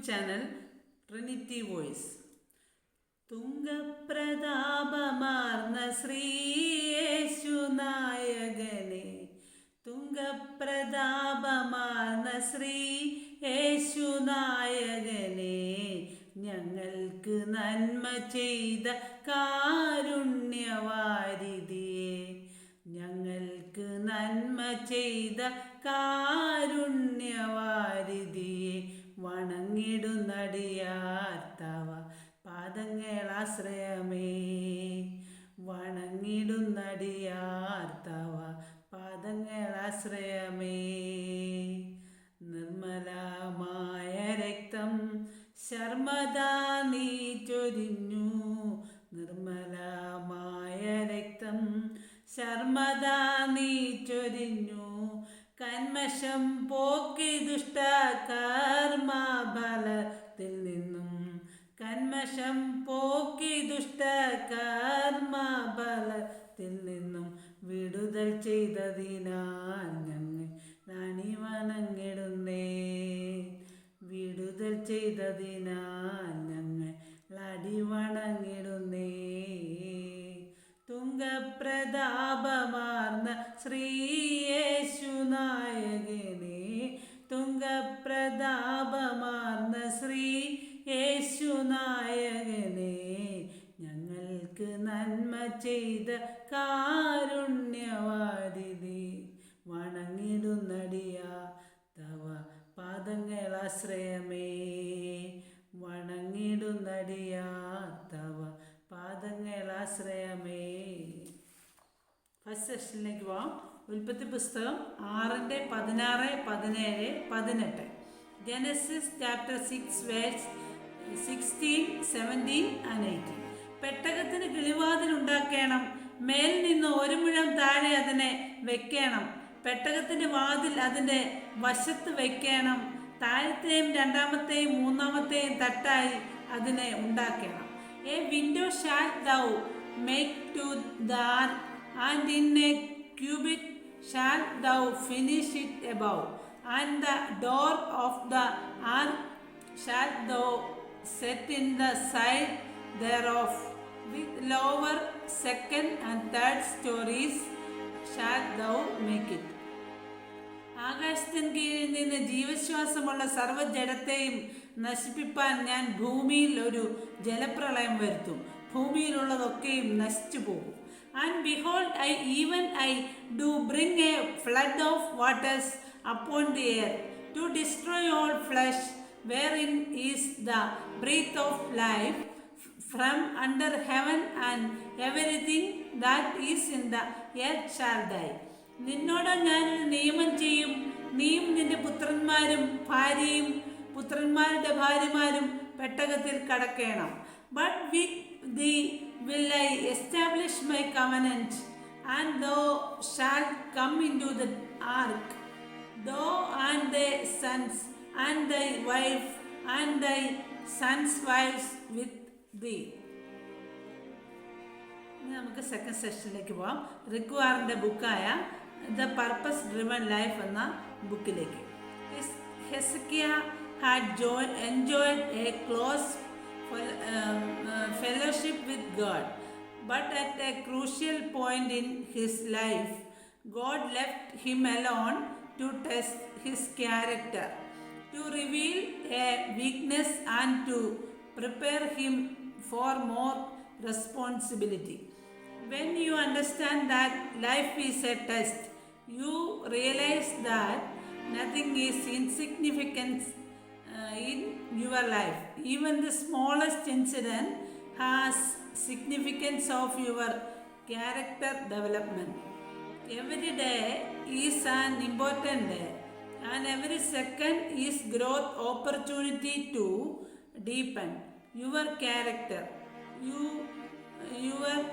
Channel Trinity voice തുങ്കപ്രതാപമാർന്ന ശ്രീയേശുനായകനെ തുങ്കപ്രതാപമാർന്ന ശ്രീ യേശുനായകനെ ഞങ്ങൾക്ക് നന്മ ചെയ്ത കാരുണ്യവാരിതിയെ ഞങ്ങൾക്ക് നന്മ ചെയ്ത കാരുണ്യവാരിധിയെ വണങ്ങിടുന്നടിയാർത്തവ പാദങ്ങളാശ്രയമേ. വണങ്ങിടുന്നടിയാർത്താവ പാദങ്ങളാശ്രയമേ. നിർമ്മലമായ രക്തം ശർമ്മദാ നീ ചൊരിഞ്ഞു. നിർമ്മലമായ രക്തം ശർമ്മദാ നീ ചൊരിഞ്ഞു. കന്മഷം പോക്കി ദുഷ്ട കർമ്മബലത്തിൽ നിന്നും. കന്മഷം പോക്കി ദുഷ്ട കർമ്മബലത്തിൽ നിന്നും വിടുതൽ ചെയ്തതിനാൽ ഞങ്ങൾ നനി വണങ്ങിടുന്നേ വിടുതൽ ചെയ്തതിനാൽ ഞങ്ങൾ അടി വണങ്ങിടുന്നേ തുങ്കപ്രതാപമാർന്ന ശ്രീയേശുനായകനെ തുംഗപ്രതാപമാർന്ന ശ്രീ യേശുനായകനെ ഞങ്ങൾക്ക് നന്മ ചെയ്ത കാരുണ്യവാരിധി വണങ്ങിടുന്നടിയ തവ പാദങ്ങളാശ്രയമേ വണങ്ങിടുന്നടിയ തവ പാദങ്ങളാശ്രയമേ. ഫസ്റ്റ് സെഷനിലേക്ക് പോവാം. ഉൽപ്പത്തി പുസ്തകം ആറിന്റെ പതിനാറ് പതിനേഴ് പതിനെട്ട്. Genesis chapter six verse sixteen seventeen and eighteen പെട്ടകത്തിന് കിളിവാതിൽ ഉണ്ടാക്കണം. മേൽ നിന്ന് ഒരു മുഴം താഴെ അതിനെ വെക്കണം. പെട്ടകത്തിന്റെ വാതിൽ അതിന്റെ വശത്ത് വെക്കണം. താഴത്തെയും രണ്ടാമത്തെയും മൂന്നാമത്തെയും തട്ടായി അതിനെ ഉണ്ടാക്കണം. A window shalt thou make to the and in a cubit shalt thou finish it above, and the door of the ark shalt thou set in the side thereof with lower, second, and third stories shalt thou make it. ആകാശത്തിന് കീഴിൽ നിന്ന് ജീവശ്വാസമുള്ള സർവജടത്തെയും നശിപ്പിപ്പാൻ ഞാൻ ഭൂമിയിൽ ഒരു ജലപ്രളയം വരുത്തും ഭൂമിയിലുള്ളതൊക്കെയും നശിച്ചു പോകും behold I even I do bring a flood of waters upon the earth to destroy all flesh wherein is the breath of life from under heaven and everything that is in the earth shall die. നിന്നോട് ഞാനൊരു നിയമം ചെയ്യും നീയും നിന്റെ പുത്രന്മാരും ഭാര്യയും പുത്രന്മാരുടെ ഭാര്യമാരും പെട്ടകത്തിൽ കടക്കേണം but with the will I establish my covenant and thou shall come into the ark thou and the sons and thy wife and thy sons wives with thee ഇനി നമുക്ക് സെക്കൻഡ് സെഷനിലേക്ക് പോവാം റിക്വാറിൻ്റെ ബുക്കായ ദ പർപ്പസ് ഡ്രിവൺ ലൈഫ് എന്ന ബുക്കിലേക്ക് Hezekiah had joy enjoyed a close um, uh, fellowship with God. But at a crucial point in his life, God left him alone to test his character, to reveal a weakness, and to prepare him for more responsibility. When you understand that life is a test, you realize that nothing is insignificant in your life. Even the smallest incident has significance of your character development. Every day is an important day and every second is growth opportunity to deepen your character you your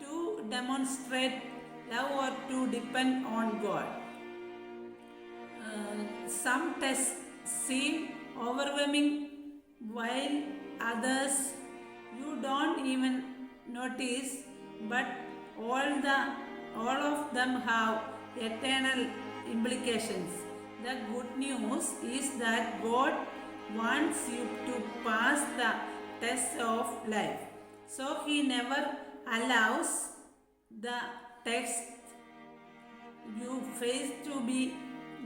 to demonstrate love or to depend on god Uh, some tests seem overwhelming while others you don't even notice but all the all of them have eternal implications the good news is that god wants you to pass the test of life. So he never allows the test you face to be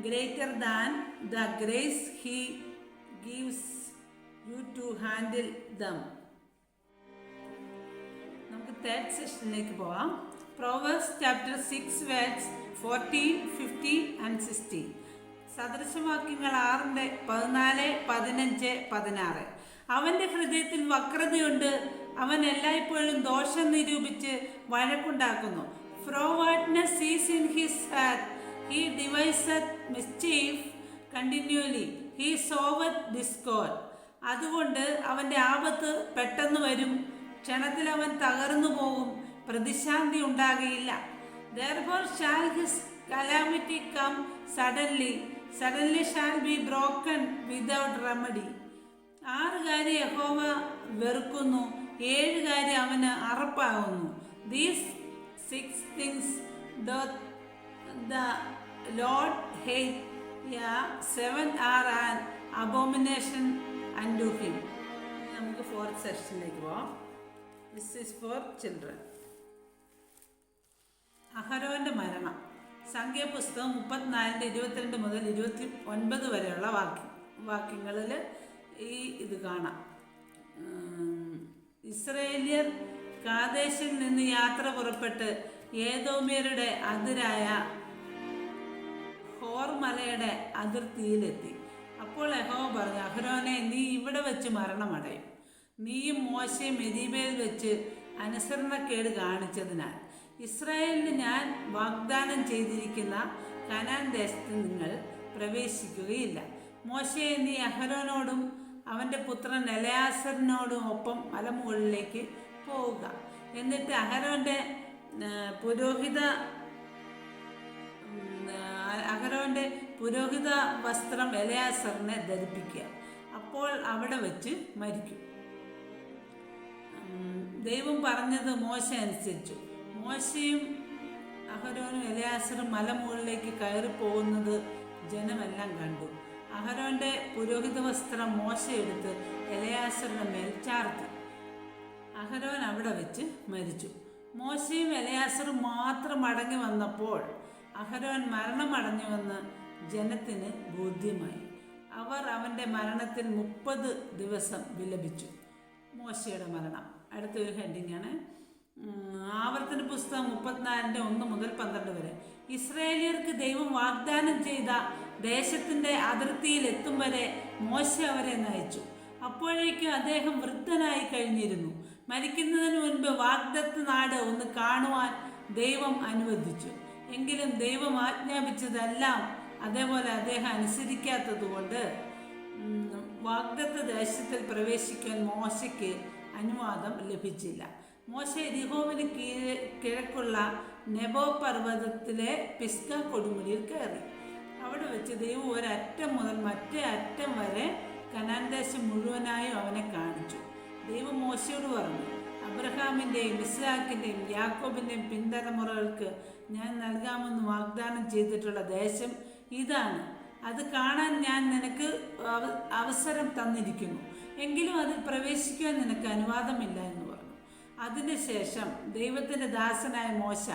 greater than the grace he gives you to handle them നമുക്ക് third സെഷനിലേക്ക് പോവാം. Proverbs chapter six verses fourteen fifteen and sixteen സദൃശവാക്യങ്ങൾ ആറിന്റെ പതിനാല് പതിനഞ്ച് പതിനാറ്. അവന്റെ ഹൃദയത്തിൽ വക്രതയുണ്ട്. അവൻ എല്ലായ്പ്പോഴും ദോഷം നിരൂപിച്ച് വഴക്കുണ്ടാക്കുന്നു. Frowardness is in his heart he deviseth mischief continually he soweth discord അതുകൊണ്ട് അവന്റെ ആപത്ത് പെട്ടെന്ന് വരും. ക്ഷണത്തിൽ അവൻ തകർന്നു പോകും. പ്രതിശാന്തി ഉണ്ടാകുകയില്ല. Therefore shall his calamity come suddenly suddenly shall be broken without remedy ആറ് കാര്യം യഹോവ വെറുക്കുന്നു. ഏഴ് കാര്യം അവന് അറപ്പാകുന്നു. These six things the lord hate seven are an abomination and him നമുക്ക് ഫോർത്ത് സെക്ഷനിലേക്ക് പോവാം. ദിസ് ഈസ് ഫോർ ചിൽഡ്രൻ അഹരോന്റെ മരണം. സംഖ്യാപുസ്തകം മുപ്പത്തിനാലിന്റെ ഇരുപത്തിരണ്ട് മുതൽ ഇരുപത്തി ഒൻപത് വരെയുള്ള വാക്യം വാക്യങ്ങളിൽ ഈ ഇത് കാണാം. ഇസ്രയേലിയർ കാദേശിൽ നിന്ന് യാത്ര പുറപ്പെട്ട് ഏതോമിയരുടെ അതിരായ ഹോർമലയുടെ അതിർത്തിയിലെത്തി. അപ്പോൾ യഹോവ പറഞ്ഞു അഹരോനെ നീ ഇവിടെ വെച്ച് മരണമടയും. നീയും മോശയും മെരീബയിൽ വെച്ച് അനുസരണക്കേട് കാണിച്ചതിനാൽ. ഇസ്രായേലിന് ഞാൻ വാഗ്ദാനം ചെയ്തിരിക്കുന്ന കനാൻ ദേശത്ത് നിങ്ങൾ പ്രവേശിക്കുകയില്ല. മോശയെ നീ അഹരോനോടും അവന്റെ പുത്രൻ എലയാസറിനോടും ഒപ്പം മലമുകളിലേക്ക് പോവുക. എന്നിട്ട് അഹരോന്റെ പുരോഹിത ഉം, അഹരോന്റെ പുരോഹിത വസ്ത്രം എലയാസറിനെ ധരിപ്പിക്കുക. അപ്പോൾ അവിടെ വെച്ച് മരിക്കും. ദൈവം പറഞ്ഞത് മോശ അനുസരിച്ചു. മോശയും അഹരോനും എലയാസറും മലമുകളിലേക്ക് കയറി പോകുന്നത് ജനമെല്ലാം കണ്ടു. അഹരോന്റെ പുരോഹിത വസ്ത്രം മോശയെടുത്ത് എലയാസറിന്റെ മേൽ ചാർത്തി. അഹരോൻ അവിടെ വെച്ച് മരിച്ചു. മോശയും എലയാസറും മാത്രം മടങ്ങി വന്നപ്പോൾ അഹരോൻ മരണമടഞ്ഞുവെന്ന് ജനത്തിന് ബോധ്യമായി. അവർ അവന്റെ മരണത്തിൽ മുപ്പത് ദിവസം വിലപിച്ചു. മോശയുടെ മരണം. അടുത്തൊരു ഹെഡിങ്ങാണ് ആവർത്തന പുസ്തകം മുപ്പത്തിനാലിന്റെ ഒന്ന് മുതൽ പന്ത്രണ്ട് വരെ. ഇസ്രായേലിയർക്ക് ദൈവം വാഗ്ദാനം ചെയ്ത ദേശത്തിന്റെ അതിർത്തിയിൽ എത്തും വരെ മോശ അവരെ നയിച്ചു. അപ്പോഴേക്കും അദ്ദേഹം വൃദ്ധനായി കഴിഞ്ഞിരുന്നു. മരിക്കുന്നതിന് മുൻപ് വാഗ്ദത്ത് നാട് ഒന്ന് കാണുവാൻ ദൈവം അനുവദിച്ചു. എങ്കിലും ദൈവം ആജ്ഞാപിച്ചതെല്ലാം അതേപോലെ അദ്ദേഹം അനുസരിക്കാത്തതുകൊണ്ട് വാഗ്ദത്ത ദേശത്തിൽ പ്രവേശിക്കാൻ മോശയ്ക്ക് അനുവാദം ലഭിച്ചില്ല. മോശ എരിഹോവിന് കീഴ് കിഴക്കുള്ള നെബോ പർവതത്തിലെ പിസ്ക കൊടുമുടിയിൽ കയറി. അവിടെ വെച്ച് ദൈവം ഒരറ്റം മുതൽ മറ്റേ അറ്റം വരെ കനാൻ ദേശം മുഴുവനായും അവനെ കാണിച്ചു. ദൈവം മോശയോട് പറഞ്ഞു അബ്രഹാമിന്റെയും ഇസ്ലാഖിന്റെയും യാക്കോബിന്റെയും പിന്തലമുറകൾക്ക് ഞാൻ നൽകാമെന്ന് വാഗ്ദാനം ചെയ്തിട്ടുള്ള ദേശം ഇതാണ്. അത് കാണാൻ ഞാൻ നിനക്ക് അവസരം തന്നിരിക്കുന്നു. എങ്കിലും അതിൽ പ്രവേശിക്കാൻ നിനക്ക് അനുവാദമില്ല എന്ന് പറഞ്ഞു. അതിനുശേഷം ദൈവത്തിന്റെ ദാസനായ മോശ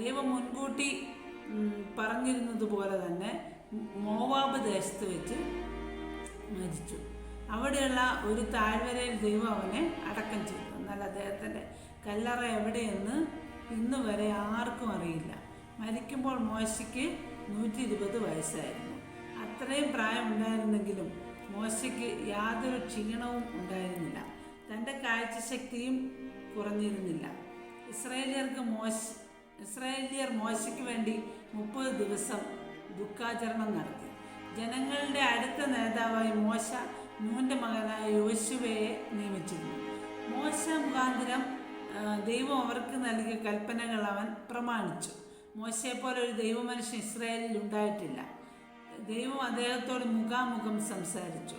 ദൈവം മുൻകൂട്ടി പറഞ്ഞിരുന്നതുപോലെ തന്നെ മോവാബ് ദേശത്ത് വെച്ച് മരിച്ചു. അവിടെയുള്ള ഒരു താഴ്വരയിൽ ദൈവം അവനെ അടക്കം ചെയ്തു. എന്നാൽ അദ്ദേഹത്തിന്റെ കല്ലറ എവിടെയെന്ന് ഇന്ന് വരെ ആർക്കും അറിയില്ല. മരിക്കുമ്പോൾ മോശയ്ക്ക് നൂറ്റി ഇരുപത് വയസ്സായിരുന്നു. അത്രയും പ്രായമുണ്ടായിരുന്നെങ്കിലും മോശയ്ക്ക് യാതൊരു ക്ഷീണവും ഉണ്ടായിരുന്നില്ല. തന്റെ കാഴ്ചശക്തിയും കുറഞ്ഞിരുന്നില്ല. ഇസ്രായേലിയർക്ക് മോശ ഇസ്രായേലിയർ മോശയ്ക്ക് വേണ്ടി മുപ്പത് ദിവസം ദുഃഖാചരണം നടത്തി. ജനങ്ങളുടെ അടുത്ത നേതാവായി മോശ നൂന്റെ മകനായ യോശുവയെ നിയമിച്ചിരുന്നു. മോശ മുഖാന്തരം ദൈവം അവർക്ക് നൽകിയ കൽപ്പനകൾ അവൻ പ്രമാണിച്ചു. മോശയെപ്പോലെ ഒരു ദൈവമനുഷ്യൻ ഇസ്രായേലിൽ ഉണ്ടായിട്ടില്ല. ദൈവം അദ്ദേഹത്തോട് മുഖാമുഖം സംസാരിച്ചു.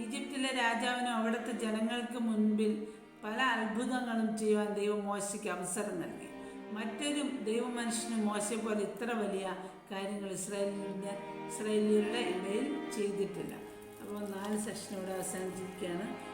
ഈജിപ്തിലെ രാജാവിനും അവിടുത്തെ ജനങ്ങൾക്ക് മുൻപിൽ പല അത്ഭുതങ്ങളും ചെയ്യുവാൻ ദൈവം മോശയ്ക്ക് അവസരം നൽകി. മറ്റൊരു ദൈവമനുഷ്യനും മോശയെ പോലെ ഇത്ര വലിയ കാര്യങ്ങൾ ഇസ്രായേലിന്റെ ഇസ്രായേലിയരുടെ ഇടയിൽ ചെയ്തിട്ടില്ല. അപ്പോൾ നാല് സെഷൻ ഇവിടെ അവസാനിച്ചിരിക്കുകയാണ്.